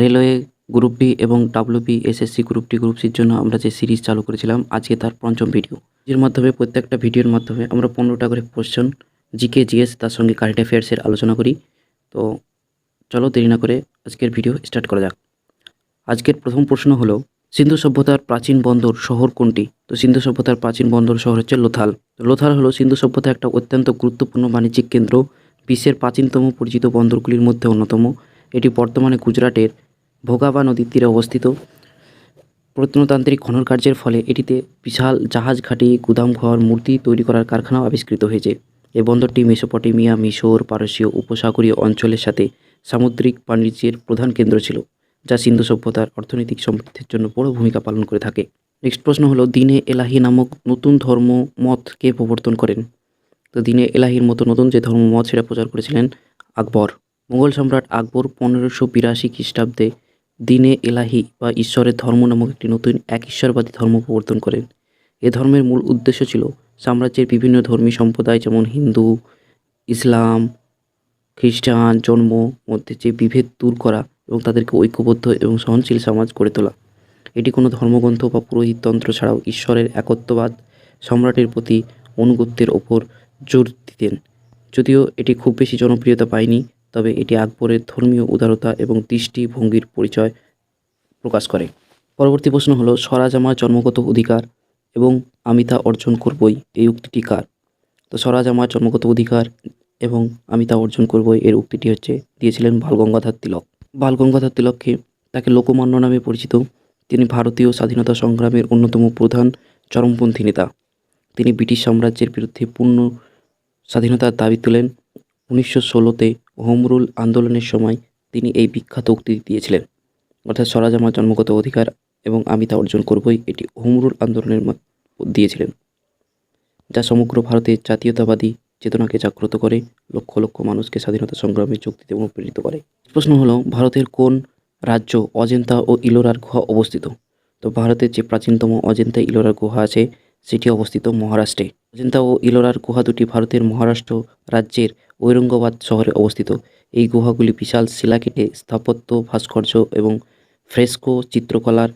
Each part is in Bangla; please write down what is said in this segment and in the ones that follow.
রেলওয়ে গ্রুপ বি এবং WB SSC group D group সির জন্য আমরা যে সিরিজ চালু করেছিলাম, আজকে তার পঞ্চম ভিডিও। এর মাধ্যমে প্রত্যেকটা ভিডিওর মাধ্যমে আমরা পনেরোটা করে কোশ্চেন জিকে, জিএস, তার সঙ্গে কারেন্ট অ্যাফেয়ার্সের আলোচনা করি। তো চলো দেরি না করে আজকের ভিডিও স্টার্ট করা যাক। আজকের প্রথম প্রশ্ন হলো, সিন্ধু সভ্যতার প্রাচীন বন্দর শহর কোনটি? তো সিন্ধু সভ্যতার প্রাচীন বন্দর শহর হচ্ছে লোথাল। তো লোথাল হলো সিন্ধু সভ্যতার একটা অত্যন্ত গুরুত্বপূর্ণ বাণিজ্যিক কেন্দ্র, বিশ্বের প্রাচীনতম পরিচিত বন্দরগুলির মধ্যে অন্যতম। এটি বর্তমানে গুজরাটের ভোগাবা নদীর তীরে অবস্থিত। প্রত্নতান্ত্রিক খনন কার্যের ফলে এটিতে বিশাল জাহাজ ঘাটি গুদামঘর মূর্তি তৈরি করার কারখানাও আবিষ্কৃত হয়েছে। এই বন্দরটি মেসোপটেমিয়া, মিশর পারসীয় উপসাগরীয় অঞ্চলের সাথে সামুদ্রিক বাণিজ্যের প্রধান কেন্দ্র ছিল, যা সিন্ধু সভ্যতার অর্থনৈতিক সমৃদ্ধির জন্য বড় ভূমিকা পালন করে থাকে। নেক্সট প্রশ্ন হলো, দিনে এলাহি নামক নতুন ধর্ম মত কে প্রবর্তন করেন? তো দিনে এলাহির মতো নতুন যে ধর্মমত সেটা প্রচার করেছিলেন আকবর। মুঘল সম্রাট আকবর পনেরোশো বিরাশি খ্রিস্টাব্দে দিনে এলাহি বা ঈশ্বরের ধর্ম নামক একটি নতুন এক ঈশ্বরবাদী ধর্ম প্রবর্তন করেন। এ ধর্মের মূল উদ্দেশ্য ছিল সাম্রাজ্যের বিভিন্ন ধর্মী সম্প্রদায়, যেমন হিন্দু, ইসলাম, খ্রিস্টান জন্ম মধ্যে যে বিভেদ দূর করা এবং তাদেরকে ঐক্যবদ্ধ এবং সহনশীল সমাজ গড়ে তোলা। এটি কোনো ধর্মগ্রন্থ বা পুরোহিততন্ত্র ছাড়াও ঈশ্বরের একত্ববাদ সম্রাটের প্রতি অনুগত্যের ওপর জোর দিতেন। যদিও এটি খুব বেশি জনপ্রিয়তা পায়নি তবে এটি আকবরের ধর্মীয় উদারতা এবং দৃষ্টিভঙ্গির পরিচয় প্রকাশ করে। পরবর্তী প্রশ্ন হলো স্বরাজ আমার জন্মগত অধিকার এবং আমি তা অর্জন করবই, এই উক্তিটি কার? তো স্বরাজ আমার জন্মগত অধিকার এবং আমি তা অর্জন করবই, এর উক্তিটি হচ্ছে, দিয়েছিলেন বালগঙ্গাধর তিলক। বালগঙ্গাধর তিলককে তাকে লোকমান্য নামে পরিচিত। তিনি ভারতীয় স্বাধীনতা সংগ্রামের অন্যতম প্রধান চরমপন্থী নেতা। তিনি ব্রিটিশ সাম্রাজ্যের বিরুদ্ধে পূর্ণ স্বাধীনতার দাবি তোলেন। উনিশশো ষোলোতে হোম রুল আন্দোলনের সময় তিনি এই বিখ্যাত উক্তি দিয়েছিলেন। অর্থাৎ স্বরাজ আমার জন্মগত অধিকার এবং আমি তা অর্জন করবই এটি হোমরুল আন্দোলনের দিয়েছিলেন, যা সমগ্র ভারতের জাতীয়তাবাদী চেতনাকে জাগ্রত করে, লক্ষ লক্ষ মানুষকে স্বাধীনতা সংগ্রামে দিতে অনুপ্রেরিত করে। প্রশ্ন হলো, ভারতের কোন রাজ্য অজন্তা ও ইলোরার গুহা অবস্থিত? তো ভারতের যে প্রাচীনতম অজন্তা ইলোরার গুহা আছে সেটি অবস্থিত মহারাষ্ট্রে। অজন্তা ও ইলোরার গুহা দুটি ভারতের মহারাষ্ট্র রাজ্যের ঔরঙ্গাবাদ শহরে অবস্থিত। এই গুহাগুলি বিশাল শিলাকেটে স্থাপত্য, ভাস্কর্য এবং ফ্রেস্কো চিত্রকলার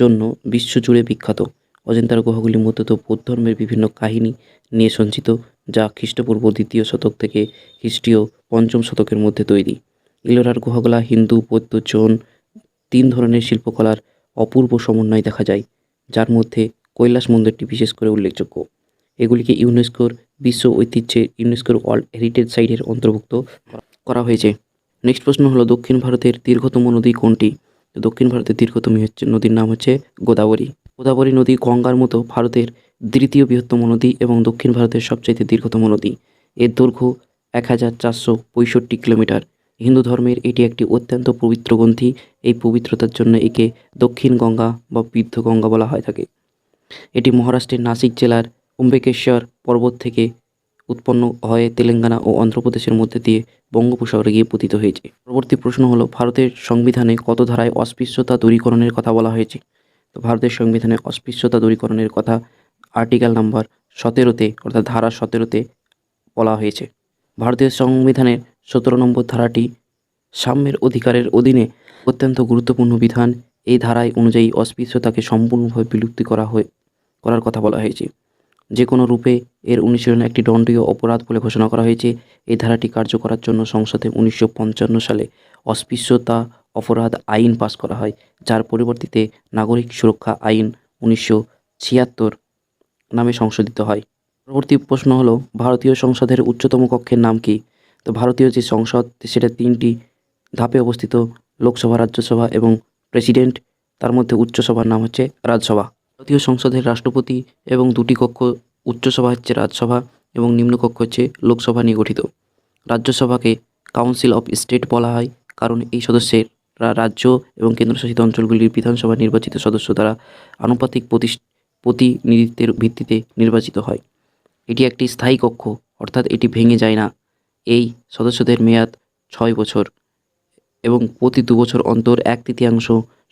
জন্য বিশ্বজুড়ে বিখ্যাত। অজন্তার গুহাগুলি মূলত বৌদ্ধ ধর্মের বিভিন্ন কাহিনী নিয়ে সঞ্চিত, যা খ্রিস্টপূর্ব দ্বিতীয় শতক থেকে খ্রিস্টীয় পঞ্চম শতকের মধ্যে তৈরি। ইলোরার গুহাগুলা হিন্দু, বৌদ্ধ, জৈন, তিন ধরনের শিল্পকলার অপূর্ব সমন্বয় দেখা যায়, যার মধ্যে কৈলাস মন্দিরটি বিশেষ করে উল্লেখযোগ্য। এগুলিকে ইউনেস্কোর বিশ্ব ঐতিহ্যের ইউনেস্কোর ওয়ার্ল্ড হেরিটেজ সাইটের অন্তর্ভুক্ত করা হয়েছে। নেক্সট প্রশ্ন হলো, দক্ষিণ ভারতের দীর্ঘতম নদী কোনটি? দক্ষিণ ভারতের দীর্ঘতম হচ্ছে, নদীর নাম হচ্ছে গোদাবরী। গোদাবরী নদী গঙ্গার মতো ভারতের দ্বিতীয় বৃহত্তম নদী এবং দক্ষিণ ভারতের সবচাইতে দীর্ঘতম নদী। এর দৈর্ঘ্য এক হাজার চারশো পঁয়ষট্টি কিলোমিটার। হিন্দু ধর্মের এটি একটি অত্যন্ত পবিত্র গ্রন্থি। এই পবিত্রতার জন্য একে দক্ষিণ গঙ্গা বা বৃদ্ধ গঙ্গা বলা হয় থাকে। এটি মহারাষ্ট্রের নাসিক জেলার অম্বেকেশ্বর পর্বত থেকে উৎপন্ন হয়ে তেলেঙ্গানা ও অন্ধ্রপ্রদেশের মধ্যে দিয়ে বঙ্গোপসাগরে গিয়ে পতিত হয়েছে। পরবর্তী প্রশ্ন হলো, ভারতের সংবিধানে কত ধারায় অস্পৃশ্যতা দূরীকরণের কথা বলা হয়েছে? তো ভারতের সংবিধানে অস্পৃশ্যতা দূরীকরণের কথা আর্টিকেল নাম্বার সতেরোতে, অর্থাৎ ধারা সতেরোতে বলা হয়েছে। ভারতীয় সংবিধানের সতেরো নম্বর ধারাটি সাম্যের অধিকারের অধীনে অত্যন্ত গুরুত্বপূর্ণ বিধান। এই ধারায় অনুযায়ী অস্পৃশ্যতাকে সম্পূর্ণভাবে বিলুপ্তি করা হয়ে। করার কথা বলা হয়েছে। যে কোনো রূপে এর অনুশীলন একটি দণ্ডীয় অপরাধ বলে ঘোষণা করা হয়েছে। এই ধারাটি কার্য করার জন্য সংসদে উনিশশো পঞ্চান্ন সালে অস্পৃশ্যতা অপরাধ আইন পাস করা হয়, যার পরিবর্তিতে নাগরিক সুরক্ষা আইন উনিশশো ছিয়াত্তর নামে সংশোধিত হয়। পরবর্তী প্রশ্ন হলো, ভারতীয় সংসদের উচ্চতম কক্ষের নাম কি? তো ভারতীয় যে সংসদ, সেটা তিনটি ধাপে অবস্থিত, লোকসভা, রাজ্যসভা এবং প্রেসিডেন্ট, তার মধ্যে উচ্চসভার নাম হচ্ছে রাজসভা। ভারতীয় সংসদের রাষ্ট্রপতি এবং দুটি কক্ষ উচ্চসভা হচ্ছে রাজসভা এবং নিম্নকক্ষ হচ্ছে লোকসভা নিয়ে গঠিত। রাজ্যসভাকে কাউন্সিল অফ স্টেট বলা হয়, কারণ এই সদস্যেরা রাজ্য এবং কেন্দ্রশাসিত অঞ্চলগুলির বিধানসভা নির্বাচিত সদস্য দ্বারা আনুপাতিক প্রতিনিধিত্বের ভিত্তিতে নির্বাচিত হয়। এটি একটি স্থায়ী কক্ষ, অর্থাৎ এটি ভেঙে যায় না। এই সদস্যদের মেয়াদ ছয় বছর এবং প্রতি দু বছর অন্তর এক তৃতীয়াংশ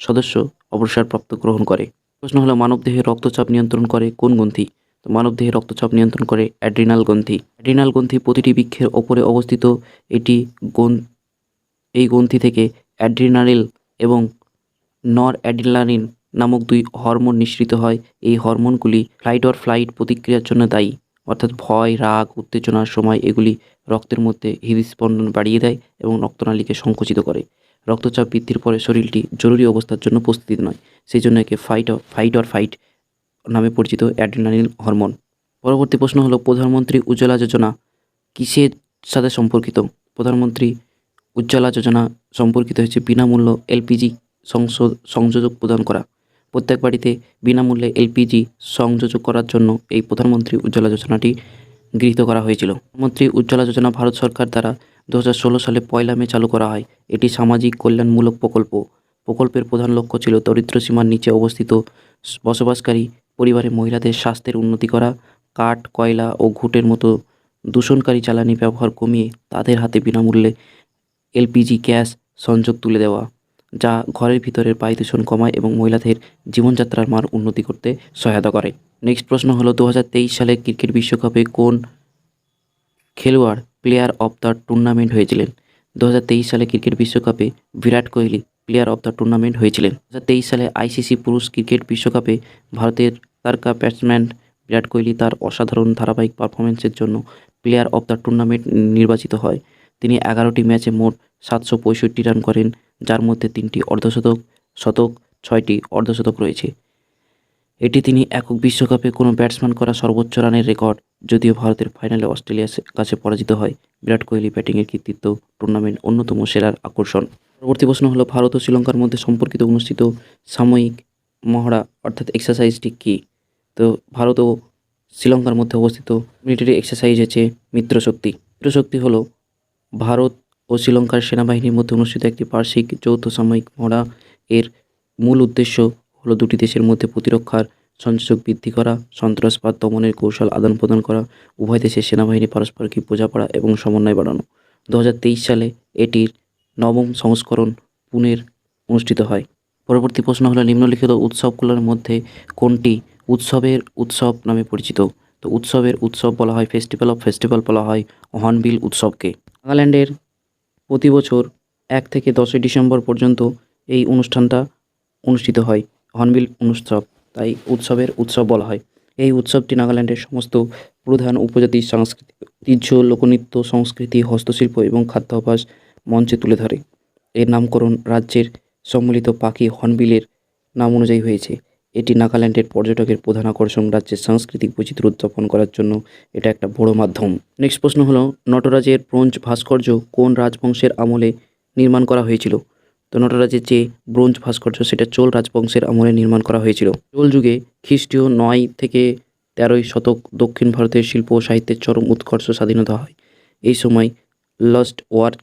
সদস্য অবসরপ্রাপ্ত গ্রহণ করে। প্রশ্ন হলো, মানবদেহে রক্তচাপ নিয়ন্ত্রণ করে কোন গ্রন্থি? তো মানবদেহে রক্তচাপ নিয়ন্ত্রণ করে অ্যাড্রিনাল গ্রন্থি। অ্যাড্রিনাল গ্রন্থি প্রতিটি বৃক্ষের ওপরে অবস্থিত এটি এই গ্রন্থি থেকে অ্যাড্রিনালিল এবং নর অ্যাড্রিনালিন নামক দুই হরমোন নিঃসৃত হয়। এই হরমোনগুলি ফ্লাইট অর ফ্লাইট প্রতিক্রিয়ার জন্য দায়ী। অর্থাৎ ভয়, রাগ, উত্তেজনার সময় এগুলি রক্তের মধ্যে হৃদস্পন্দন বাড়িয়ে দেয় এবং রক্তনালীকে সংকুচিত করে। রক্তচাপ বৃদ্ধির পরে শরীরটি জরুরি অবস্থার জন্য প্রস্তুতি নয়। সেই জন্য একে ফাইট ফাইট অর ফাইট নামে পরিচিত অ্যাড্রিনালিন হরমোন। পরবর্তী প্রশ্ন হলো, প্রধানমন্ত্রী উজ্জ্বলা যোজনা কিসের সাথে সম্পর্কিত? প্রধানমন্ত্রী উজ্জ্বলা যোজনা সম্পর্কিত হচ্ছে বিনামূল্য এলপিজি সংসদ, সংযোজক প্রদান করা। প্রত্যেক বাড়িতে বিনামূল্যে এলপিজি সংযোজক করার জন্য এই প্রধানমন্ত্রী উজ্জ্বলা যোজনাটি গৃহীত করা হয়েছিল। প্রধানমন্ত্রী উজ্জ্বলা যোজনা ভারত সরকার দ্বারা দু হাজার ষোলো সালে পয়লা মে চালু করা হয়। এটি সামাজিক কল্যাণমূলক প্রকল্প। প্রকল্পের প্রধান লক্ষ্য ছিল দরিদ্র সীমার নিচে অবস্থিত বসবাসকারী পরিবারের মহিলাদের স্বাস্থ্যের উন্নতি করা, কাঠ, কয়লা ও ঘুঁটের মতো দূষণকারী জ্বালানি ব্যবহার কমিয়ে তাদের হাতে বিনামূল্যে এলপিজি, গ্যাস সংযোগ তুলে দেওয়া, যা ঘরের ভিতরের বায়ু দূষণ কমায় এবং মহিলাদের জীবনযাত্রার মান উন্নতি করতে সহায়তা করে। নেক্সট প্রশ্ন হলো, দু হাজার তেইশ সালে ক্রিকেট বিশ্বকাপে কোন খেলোয়াড় প্লেয়ার অফ দ্য টুর্নামেন্ট হয়েছিলেন। দু হাজার তেইশ সালে ক্রিকেট বিশ্বকাপে Virat Kohli player of the tournament হয়েছিলেন। দু হাজার তেইশ সালে আইসিসি পুরুষ ক্রিকেট বিশ্বকাপে ভারতের তারকা ব্যাটসম্যান বিরাট কোহলি তার অসাধারণ ধারাবাহিক পারফরমেন্সের জন্য প্লেয়ার অফ দ্য টুর্নামেন্ট নির্বাচিত হয়। তিনি এগারোটি ম্যাচে মোট সাতশো পঁয়ষট্টি রান করেন, যার মধ্যে তিনটি অর্ধশতক, শতক, ছয়টি অর্ধশতক রয়েছে। এটি তিনি একক বিশ্বকাপে কোনো ব্যাটসম্যান করা সর্বোচ্চ রানের রেকর্ড যদিও ভারতের ফাইনালে অস্ট্রেলিয়ার কাছে পরাজিত হয়, বিরাট কোহলি ব্যাটিংয়ের কৃতিত্ব টুর্নামেন্ট অন্যতম সেরার আকর্ষণ। পরবর্তী প্রশ্ন হলো, ভারত ও শ্রীলঙ্কার মধ্যে সম্পর্কিত অনুষ্ঠিত সাময়িক মহড়া অর্থাৎ এক্সারসাইজটি কী? তো ভারত ও শ্রীলঙ্কার মধ্যে অবস্থিত মিলিটারি এক্সারসাইজ হচ্ছে মিত্রশক্তি মিত্রশক্তি হলো ভারত ও শ্রীলঙ্কার সেনাবাহিনীর মধ্যে অনুষ্ঠিত একটি বার্ষিক যৌথ সাময়িক মহড়া। এর মূল উদ্দেশ্য হলো দুটি দেশের মধ্যে প্রতিরক্ষার সংযোগ বৃদ্ধি করা, সন্ত্রাসবাদ দমনের কৌশল আদান প্রদান করা, উভয় দেশের সেনাবাহিনী পারস্পরিক বোঝাপড়া এবং সমন্বয় বাড়ানো। দু হাজার তেইশ সালে এটির নবম সংস্করণ পুনের অনুষ্ঠিত হয়। পরবর্তী প্রশ্ন হলো, নিম্নলিখিত উৎসবগুলোর মধ্যে কোনটি উৎসবের উৎসব নামে পরিচিত? তো উৎসবের উৎসব বলা হয় ফেস্টিভ্যাল অফ ফেস্টিভ্যাল বলা হয় হর্নবিল উৎসবকে। নাগাল্যান্ডের প্রতি বছর এক থেকে দশই ডিসেম্বর পর্যন্ত এই অনুষ্ঠানটা অনুষ্ঠিত হয় হর্নবিল উৎসব। তাই উৎসবের উৎসব বলা হয়। এই উৎসবটি নাগাল্যান্ডের সমস্ত প্রধান উপজাতির সাংস্কৃতিক ঐতিহ্য, লোকনৃত্য, সংস্কৃতি, হস্তশিল্প এবং খাদ্যাভ্যাস মঞ্চে তুলে ধরে। এর নামকরণ রাজ্যের সম্মিলিত পাখি হর্নবিলের নাম অনুযায়ী হয়েছে। এটি নাগাল্যান্ডের পর্যটকের প্রধান আকর্ষণ রাজ্যের সাংস্কৃতিক বৈচিত্র্য উদযাপন করার জন্য এটা একটা বড় মাধ্যম। নেক্সট প্রশ্ন হলো, নটরাজের ব্রোঞ্জ ভাস্কর্য কোন রাজবংশের আমলে নির্মাণ করা হয়েছিল? তো নটরাজের যে ব্রোঞ্জ ভাস্কর্য, সেটা চোল রাজবংশের আমলে নির্মাণ করা হয়েছিল। চোল যুগে খ্রিস্টীয় নয় থেকে তেরোই শতক দক্ষিণ ভারতের শিল্প ও সাহিত্যের চরম উৎকর্ষ স্বাধীনতা হয়। এই সময় লস্ট ওয়ার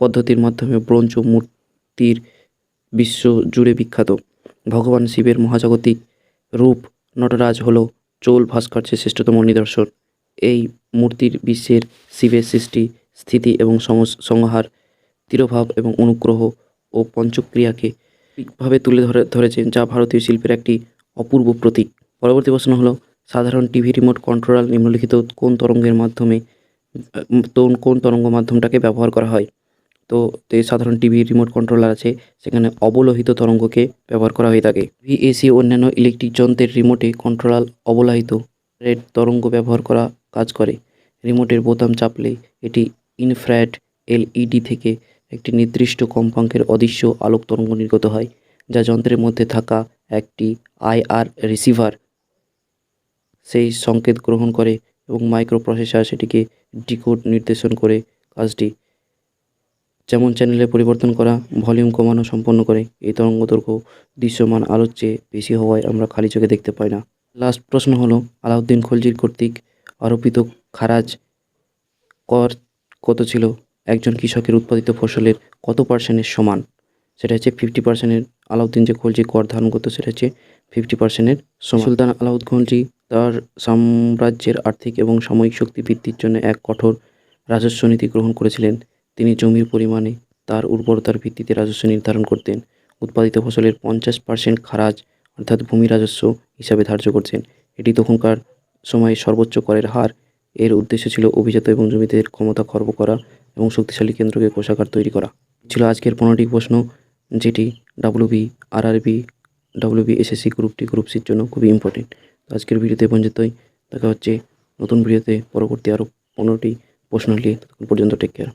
পদ্ধতির মাধ্যমে ব্রোঞ্জ মূর্তির বিশ্ব জুড়ে বিখ্যাত। ভগবান শিবের মহাজাগতিক রূপ নটরাজ হল চোল ভাস্কর্যের শ্রেষ্ঠতম নিদর্শন। এই মূর্তির বিশ্বের শিবের সৃষ্টি, স্থিতি এবং সংহার, তিরোভাব এবং অনুগ্রহ ও পঞ্চক্রিয়াকে ঠিকভাবে তুলে ধরে ধরেছেন যা ভারতীয় শিল্পের একটি অপূর্ব প্রতীক। পরবর্তী প্রশ্ন হলো, সাধারণ টিভি রিমোট কন্ট্রোলার নিম্নলিখিত কোন তরঙ্গের মাধ্যমে কোন তরঙ্গ মাধ্যমটাকে ব্যবহার করা হয়? তো এই সাধারণ টিভি রিমোট কন্ট্রোলার আছে, সেখানে অবলোহিত তরঙ্গকে ব্যবহার করা হয়ে থাকে। ভিএসি অন্যান্য ইলেকট্রিক যন্ত্রের রিমোটে কন্ট্রোলার অবলাহিত রেড তরঙ্গ ব্যবহার করা কাজ করে। রিমোটের বোতাম চাপলে এটি ইনফ্র্যাড এলইডি থেকে একটি নির্দিষ্ট কম্পাঙ্কের অদৃশ্য আলোক তরঙ্গ নির্গত হয়, যা যন্ত্রের মধ্যে থাকা একটি আইআর রিসিভার সেই সংকেত গ্রহণ করে এবং মাইক্রো প্রসেসর সেটিকে ডিকোড নির্দেশন করে কাজটি। যেমন চ্যানেলে পরিবর্তন করা, ভলিউম কমানো সম্পন্ন করে, এই তরঙ্গ দৈর্ঘ্য দৃশ্যমান আলোর চেয়ে বেশি হওয়ায় আমরা খালি চোখে দেখতে পাই না। লাস্ট প্রশ্ন হলো, আলাউদ্দিন খলজির কর্তৃক আরোপিত খারাজ কর কত ছিল? একজন কৃষকের উৎপাদিত ফসলের কত পার্সেন্টের সমান? সেটা হচ্ছে ফিফটি পার্সেন্টের আলাউদ্দিন যে খলজি কর ধারণ করতো, সেটা হচ্ছে ফিফটি পার্সেন্টের সুলতান আলাউদ্দিন খলজি তার সাম্রাজ্যের আর্থিক এবং সাময়িক শক্তি বৃদ্ধির জন্য এক কঠোর রাজস্ব নীতি গ্রহণ করেছিলেন। তিনি জমির পরিমাণে তার উর্বরতার ভিত্তিতে রাজস্ব নির্ধারণ করতেন। উৎপাদিত ফসলের পঞ্চাশ পার্সেন্ট খারাজ, অর্থাৎ ভূমি রাজস্ব হিসাবে ধার্য করছেন এটি তখনকার সময়ে সর্বোচ্চ করের হার এর উদ্দেশ্য ছিল অভিজাত এবং জমিদের ক্ষমতা খর্ব করা এবং শক্তিশালী কেন্দ্রকে কোষাগার তৈরি করা। ছিল আজকের পনেরোটি প্রশ্ন, যেটি ডাব্লিউবি আরআরবি ডাব্লিউবি এসএসসি গ্রুপটি গ্রুপ সির জন্য খুবই ইম্পর্টেন্ট আজকের ভিডিওতে পর্যন্তই। দেখা হচ্ছে নতুন ভিডিওতে। পরবর্তী আরও পনেরোটি প্রশ্ন নিয়ে ততক্ষণ পর্যন্ত টেক কেয়ার